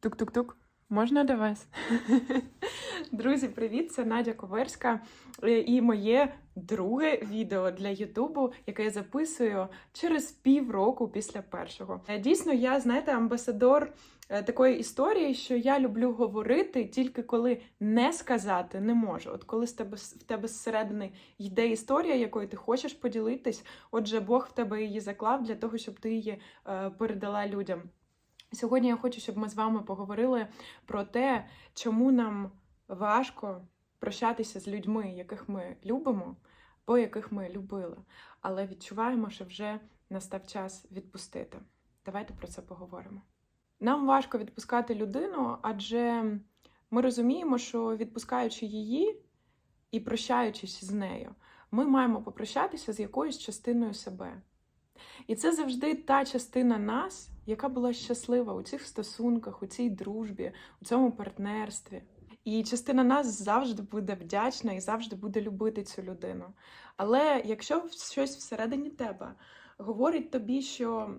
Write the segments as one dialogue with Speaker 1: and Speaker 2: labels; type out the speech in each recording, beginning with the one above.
Speaker 1: Тук-тук-тук. Можна до вас? Друзі, привіт! Це Надя Коверська е, і моє друге відео для Ютубу, яке я записую через півроку після першого. Е, Дійсно, я, знаєте, амбасадор е, такої історії, що я люблю говорити тільки коли не сказати не можу. От коли з тебе в тебе зсередини йде історія, якою ти хочеш поділитись, отже, Бог в тебе її заклав для того, щоб ти її передала людям. Сьогодні я хочу, щоб ми з вами поговорили про те, чому нам важко прощатися з людьми, яких ми любимо, бо яких ми любили, але відчуваємо, що вже настав час відпустити. Давайте про це поговоримо. Нам важко відпускати людину, адже ми розуміємо, що відпускаючи її і прощаючись з нею, ми маємо попрощатися з якоюсь частиною себе. І це завжди та частина нас, яка була щаслива у цих стосунках, у цій дружбі, у цьому партнерстві. І частина нас завжди буде вдячна і завжди буде любити цю людину. Але якщо щось всередині тебе говорить тобі, що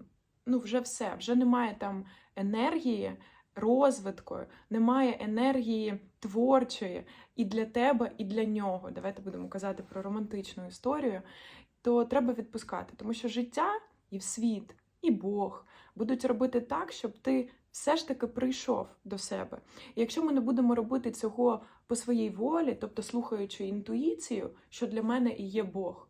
Speaker 1: ну вже все, вже немає там енергії розвитку, немає енергії творчої і для тебе, і для нього. Давайте будемо казати про романтичну історію то треба відпускати, тому що життя і світ, і Бог будуть робити так, щоб ти все ж таки прийшов до себе. І якщо ми не будемо робити цього по своїй волі, тобто слухаючи інтуїцію, що для мене і є Бог,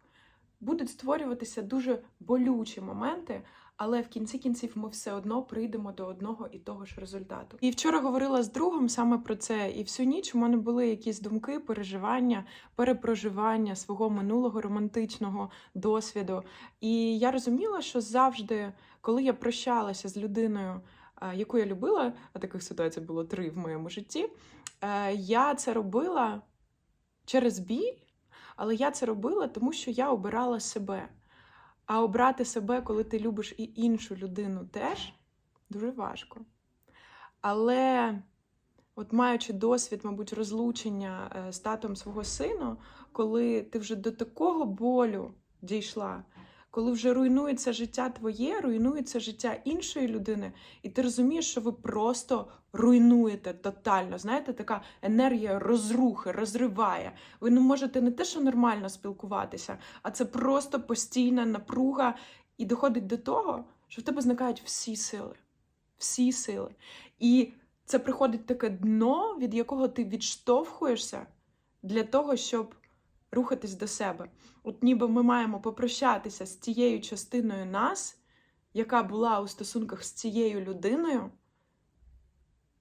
Speaker 1: будуть створюватися дуже болючі моменти. Але в кінці кінців ми все одно прийдемо до одного і того ж результату. І вчора говорила з другом саме про це, і всю ніч у мене були якісь думки, переживання, перепроживання свого минулого романтичного досвіду. І я розуміла, що завжди, коли я прощалася з людиною, е, яку я любила, а таких ситуацій було три в моєму житті, е, я це робила через біль, але я це робила, тому що я обирала себе. А обрати себе, коли ти любиш і іншу людину, теж дуже важко. Але, от маючи досвід, мабуть, розлучення е, з татом свого сина, коли ти вже до такого болю дійшла, коли вже руйнується життя твоє, руйнується життя іншої людини, і ти розумієш, що ви просто руйнуєте тотально. Знаєте, така енергія розрухи, розриває. Ви не можете не те, що нормально спілкуватися, а це просто постійна напруга, і доходить до того, що в тебе зникають всі сили. Всі сили. І це приходить таке дно, від якого ти відштовхуєшся для того, щоб рухатись до себе. От ніби ми маємо попрощатися з тією частиною нас, яка була у стосунках з цією людиною,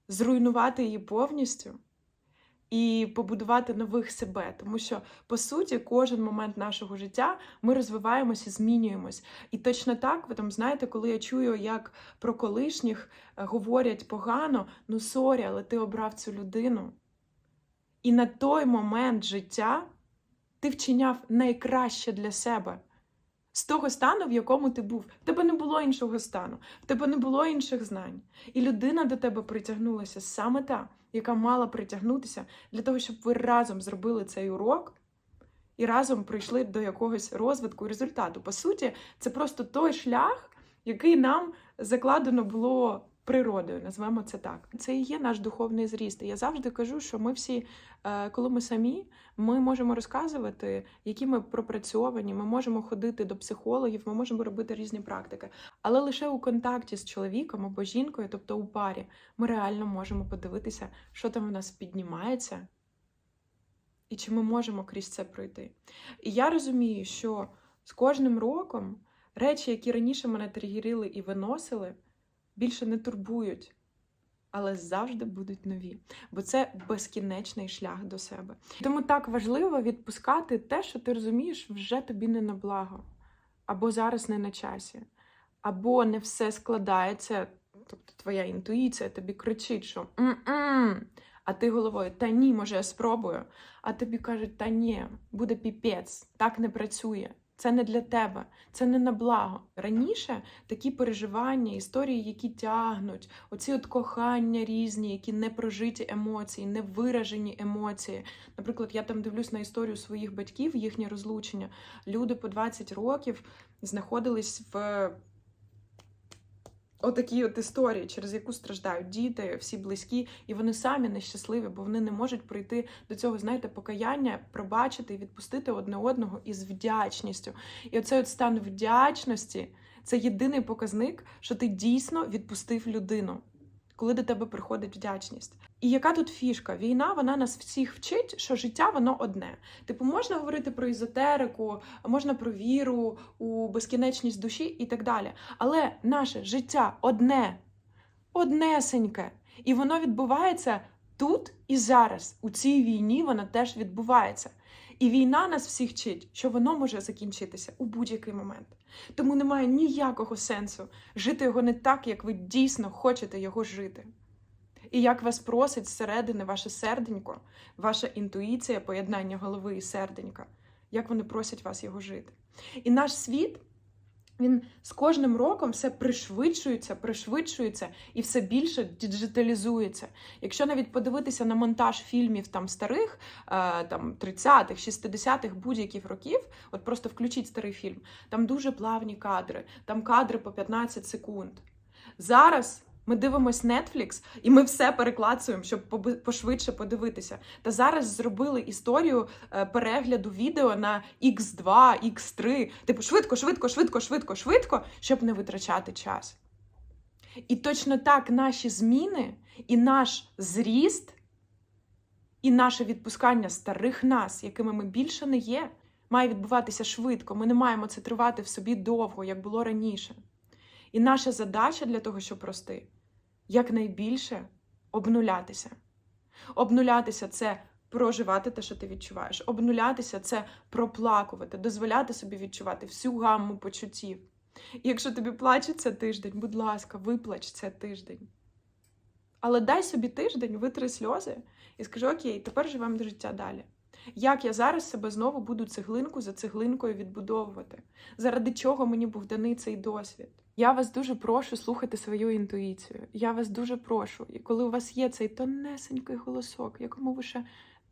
Speaker 1: зруйнувати її повністю і побудувати нових себе. Тому що, по суті, кожен момент нашого життя ми розвиваємося, змінюємось. І точно так, ви там знаєте, коли я чую, як про колишніх е, говорять погано, ну сорі, але ти обрав цю людину. І на той момент життя ти вчиняв найкраще для себе. З того стану, в якому ти був. В тебе не було іншого стану, в тебе не було інших знань. І людина до тебе притягнулася саме та, яка мала притягнутися для того, щоб ви разом зробили цей урок і разом прийшли до якогось розвитку і результату. По суті, це просто той шлях, який нам закладено було природою, назвемо це так. Це і є наш духовний зріст. І я завжди кажу, що ми всі, е, коли ми самі, ми можемо розказувати, які ми пропрацьовані, ми можемо ходити до психологів, ми можемо робити різні практики. Але лише у контакті з чоловіком або жінкою, тобто у парі, ми реально можемо подивитися, що там у нас піднімається. І чи ми можемо крізь це пройти? І я розумію, що з кожним роком речі, які раніше мене тригерили і виносили, більше не турбують, але завжди будуть нові, бо це безкінечний шлях до себе. Тому так важливо відпускати те, що ти розумієш, вже тобі не на благо, або зараз не на часі, або не все складається. Тобто твоя інтуїція тобі кричить, що «м-м», а ти головою, та ні, може, я спробую. А тобі кажуть, та ні, буде піпець, так не працює. Це не для тебе, це не на благо. Раніше такі переживання, історії, які тягнуть, оці от кохання різні, які не прожиті емоції, не виражені емоції. Наприклад, я там дивлюсь на історію своїх батьків, їхнє розлучення. Люди по 20 років знаходились в Отакі от історії, через яку страждають діти, всі близькі, і вони самі нещасливі, бо вони не можуть прийти до цього, знаєте, покаяння, пробачити і відпустити одне одного із вдячністю. І оцей от стан вдячності це єдиний показник, що ти дійсно відпустив людину, коли до тебе приходить вдячність. І яка тут фішка? Війна вона нас всіх вчить, що життя воно одне. Типу, можна говорити про ізотерику, можна про віру у безкінечність душі і так далі. Але наше життя одне, однесеньке, і воно відбувається тут і зараз. У цій війні вона теж відбувається. І війна нас всіх вчить, що воно може закінчитися у будь-який момент. Тому немає ніякого сенсу жити його не так, як ви дійсно хочете його жити. І як вас просить зсередини ваше серденько, ваша інтуїція, поєднання голови і серденька, як вони просять вас його жити. І наш світ, він з кожним роком все пришвидшується, пришвидшується і все більше діджиталізується. Якщо навіть подивитися на монтаж фільмів там старих, е, там 30-х, 60-х, будь-яких років, от просто включіть старий фільм, там дуже плавні кадри, там кадри по 15 секунд. Зараз. Ми дивимось Netflix, і ми все переклацуємо, щоб пошвидше подивитися. Та зараз зробили історію е, перегляду відео на X2, X3. Типу, швидко, швидко, швидко, швидко, швидко, щоб не витрачати час. І точно так наші зміни, і наш зріст, і наше відпускання старих нас, якими ми більше не є, має відбуватися швидко. Ми не маємо це тривати в собі довго, як було раніше. І наша задача для того, щоб рости, якнайбільше обнулятися. Обнулятися це проживати те, що ти відчуваєш. Обнулятися це проплакувати, дозволяти собі відчувати всю гамму почуттів. І якщо тобі плачеться тиждень, будь ласка, виплач це тиждень. Але дай собі тиждень, витри сльози і скажи: Окей, тепер живемо до життя далі. Як я зараз себе знову буду цеглинку за цеглинкою відбудовувати? Заради чого мені був даний цей досвід? Я вас дуже прошу слухати свою інтуїцію. Я вас дуже прошу. І коли у вас є цей тонесенький голосок, якому ви ще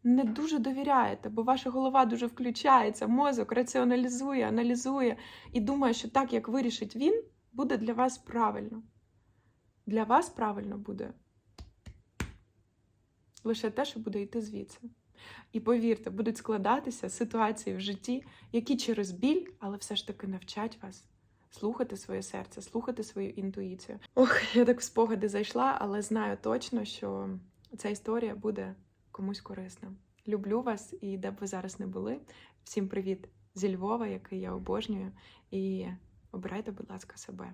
Speaker 1: не дуже довіряєте, бо ваша голова дуже включається, мозок раціоналізує, аналізує і думає, що так, як вирішить він, буде для вас правильно. Для вас правильно буде лише те, що буде йти звідси. І повірте, будуть складатися ситуації в житті, які через біль, але все ж таки навчать вас слухати своє серце, слухати свою інтуїцію. Ох, я так в спогади зайшла, але знаю точно, що ця історія буде комусь корисна. Люблю вас і де б ви зараз не були. Всім привіт зі Львова, який я обожнюю. І обирайте, будь ласка, себе.